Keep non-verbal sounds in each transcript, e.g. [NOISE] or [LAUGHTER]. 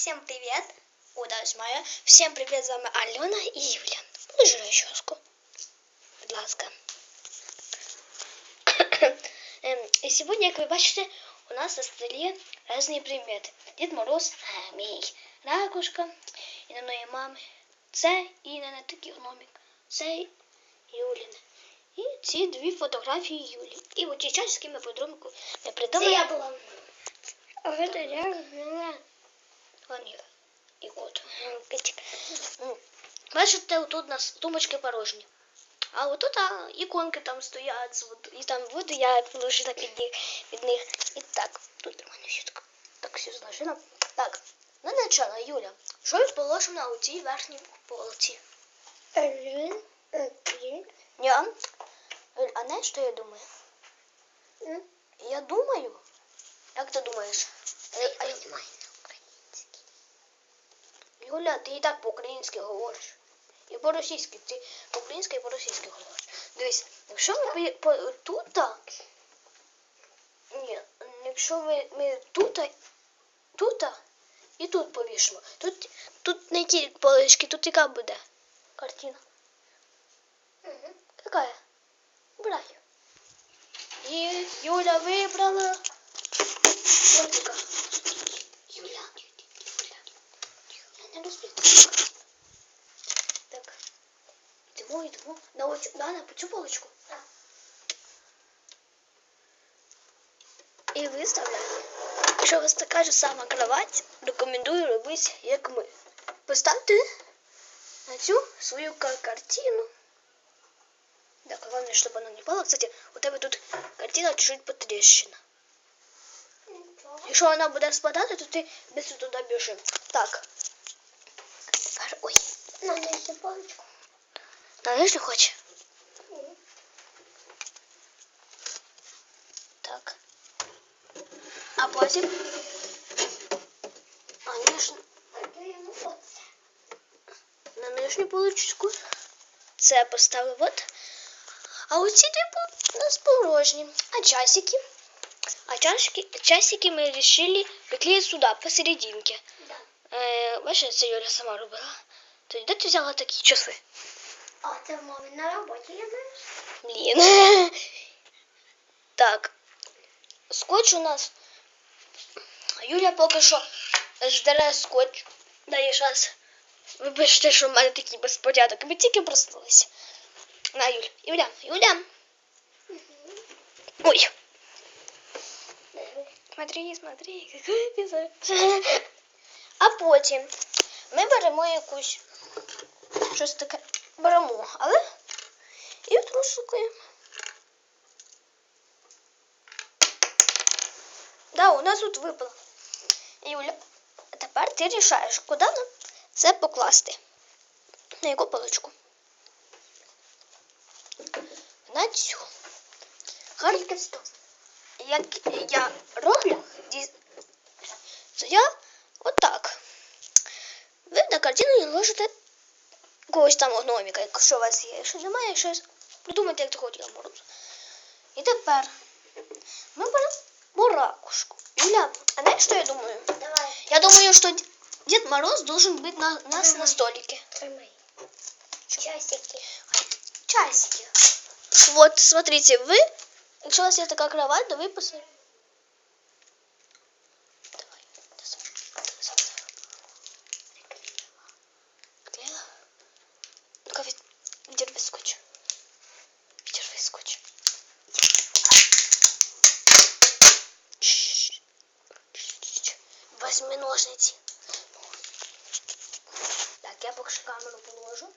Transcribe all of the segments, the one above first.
Всем привет! Удачі моя. Всем привет, з вами Альона і Юля. Положи расческу. Будь ласка. [COUGHS] Ем, І сьогодні, як ви бачите, у нас на столі різні предмети. Дід Мороз, е, мій, ракушка, і на моєї мами. Це і на такий гномик. Це Юлін. І ці дві фотографії Юлі. І оці часики ми по-другому не придумали. Це я була. А це я. Вон їх. І кот. Китик. М. Бачите, тут у нас тумочки порожні. А от тут а, іконки там стоять, от, і там воду я положила під них, під них. І так, тут у мене щітка. Так, все зложила. Так, на начало, Юля, що я положено у цій верхній полці? Один, один. Ні, Юль, а знаєш, що я думаю? М? Я думаю. Як ти думаєш? Е, а я- Понимаю на українській. Юля, ти і так по-українськи говориш. І по-російськи. Ти по-українськи і по-російськи говориш. Дивись, якщо ми по, тут, ні, якщо ми, ми тут, тут і тут повішимо. Тут, тут не ті полички, тут яка буде картина. Угу. Какая? Выбирай. И Юля выбрала. Мультика. Юля. Юля. Я не розповідаю. Так. Йдемо, йдемо. На оцю, да, на цю полочку. Так. І виставляємо. Якщо у вас така ж сама кровать, рекомендую робити, як ми. Поставте на цю свою ка- картину. Так, главное, чтобы она не пала. Кстати, у тебе тут картина чуть потрещена. Нічого. Якщо вона буде спадати, то ти десь туди біжи. Так. Тепер, ой, Надо ще паличку. знаєш, не хоче? Мгм. Так. А потім. А ніжно. Кладемо оце. на нижню полочку. Це поставили от. А оці типу у нас порожні. А часики? А часики, часики ми вирішили приклеїти сюди, посерединке. Да. Е, бачиш, це Юля сама робила. Тоді де ти взяла такі часи? А це в мамі на роботі я знаю. Блін. Так. Скотч у нас. Юля поки що здере скотч. Далі зараз. Вибачте, що в мене такий безпорядок. Ми тільки проснулися. На, Юля. Юля, Юля. Ой. Смотри, смотри, какой [LAUGHS] пізар. А потім ми беремо якусь щось таке. Беремо, але і трусикуємо. Да, у нас тут випало. Юля, тепер ти рішаєш, куди нам це покласти. На яку полочку? На цю. Гарно. Тільки стоп. Як я роблю, то я отак. Ви на картину ложите когось там гноміка, якщо у вас є. Якщо немає, щось придумайте, як того діла морозу. І тепер ми беремо ракушку. Юля, а знаєш, що я думаю? Давай. Я думаю, что Д- Дед Мороз должен быть на у нас на столике. Тримай. Часики. Часики. Вот, смотрите, вы, если у вас есть такая кровать, то вы посмотрите. Скотч. Держи скотч. Возьми ножницы. Так, я пока камеру положу.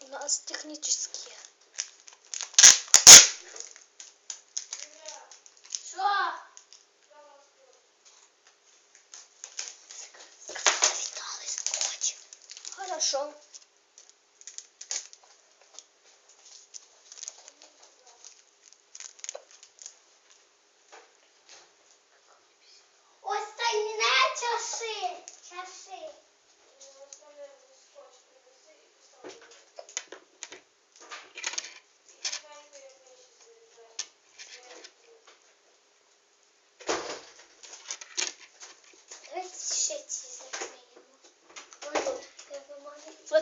У нас технические.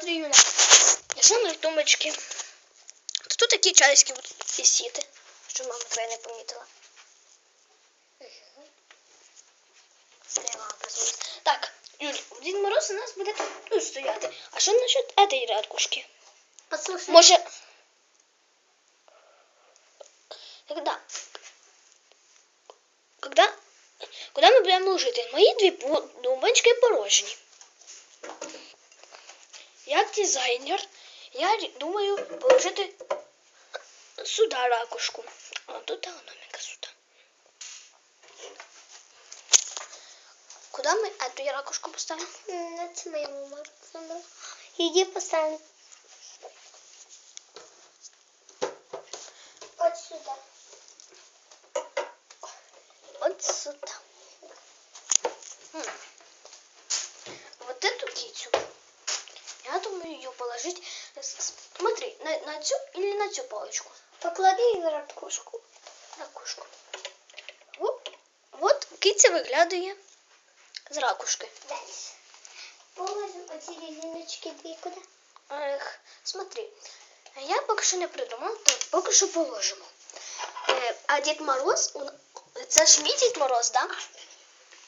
5 Юля. Жінуть думочки. То тут такие чайські будуть висіти, що мама твоя не помітила. Так, Юль, Дід Мороз у нас будет тут стояти. А что насчет этой рядкушки? Послушай. Може. Когда? Когда? Куда мы будем жити? Мои две тумбочки порожні. Як дизайнер, я рі- думаю положити сюди ракушку. А тут економіка сюди. Куди ми эту ракушку поставимо? На це моєму Марсону. Іди поставь. От сюди. Вот сюда. положить. с- с- Смотри, на, на цю или на цю палочку? Поклади її в ракушку. Ракушку. Вот, вот киця виглядає з ракушки. Далі. Положимо оці резиночки дві куди. Ех, смотри, я поки що не придумав, то поки що положимо. Е, а Дід Мороз, он- це ж мій Дід Мороз, да?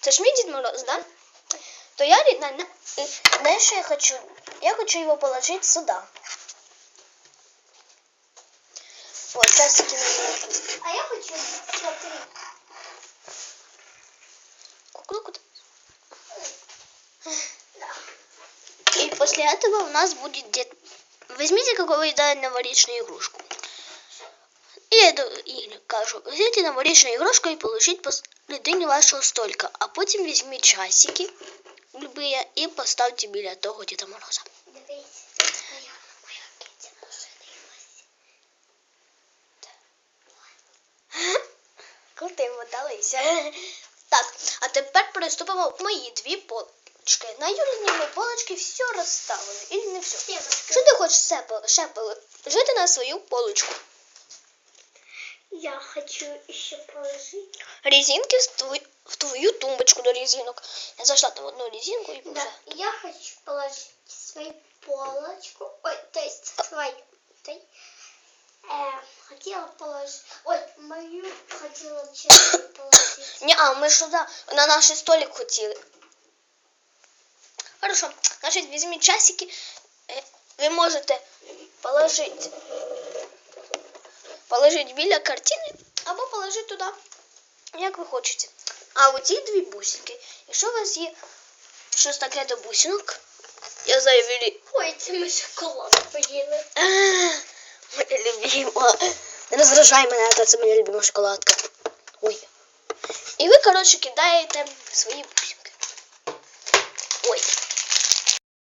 Це ж мій Дід Мороз, да? То я, рідна, не- е, знаєш, що я хочу? Я хочу його положити сюди. Вот, часики на нього. А я хочу смотри. Куклу куда? Да. И после этого у нас будет дед... Возьмите какую-то новорічную игрушку. И эту, или кажу, взять новорічную игрушку и получить посередині вашого столика. А потім візьміть часики Любые и поставьте біля того Діда Мороза. Дивись. Моя, моя киця поширилась. Крути моталися. Так, а тепер приступимо к мої дві полочки. На Юліні ми полочки все розставили. І не все. Що ти хочеш ще положити на свою полочку? Я хочу еще положить. резинки в твою, в твою тумбочку до резинок. Я зашла там одну резинку и Да, уже. я хочу положить свою полочку. Ой, то есть свою. Э, хотела положить. Ой, мою хотела честно [COUGHS] положить. Не, а мы туда на наш столик хотели. Хорошо, значит, візьміть часики. Е, Ви можете положити, положити біля картини або положити туди, як ви хочете. А оці дві бусинки, якщо у вас є щось таке до бусинок, я заявили, Ой, це ми шоколад поїли. А, Моя любима. Не роздражай мене, та це моя любима шоколадка. Ой. І ви, коротше, кидаєте свої бусинки. Ой.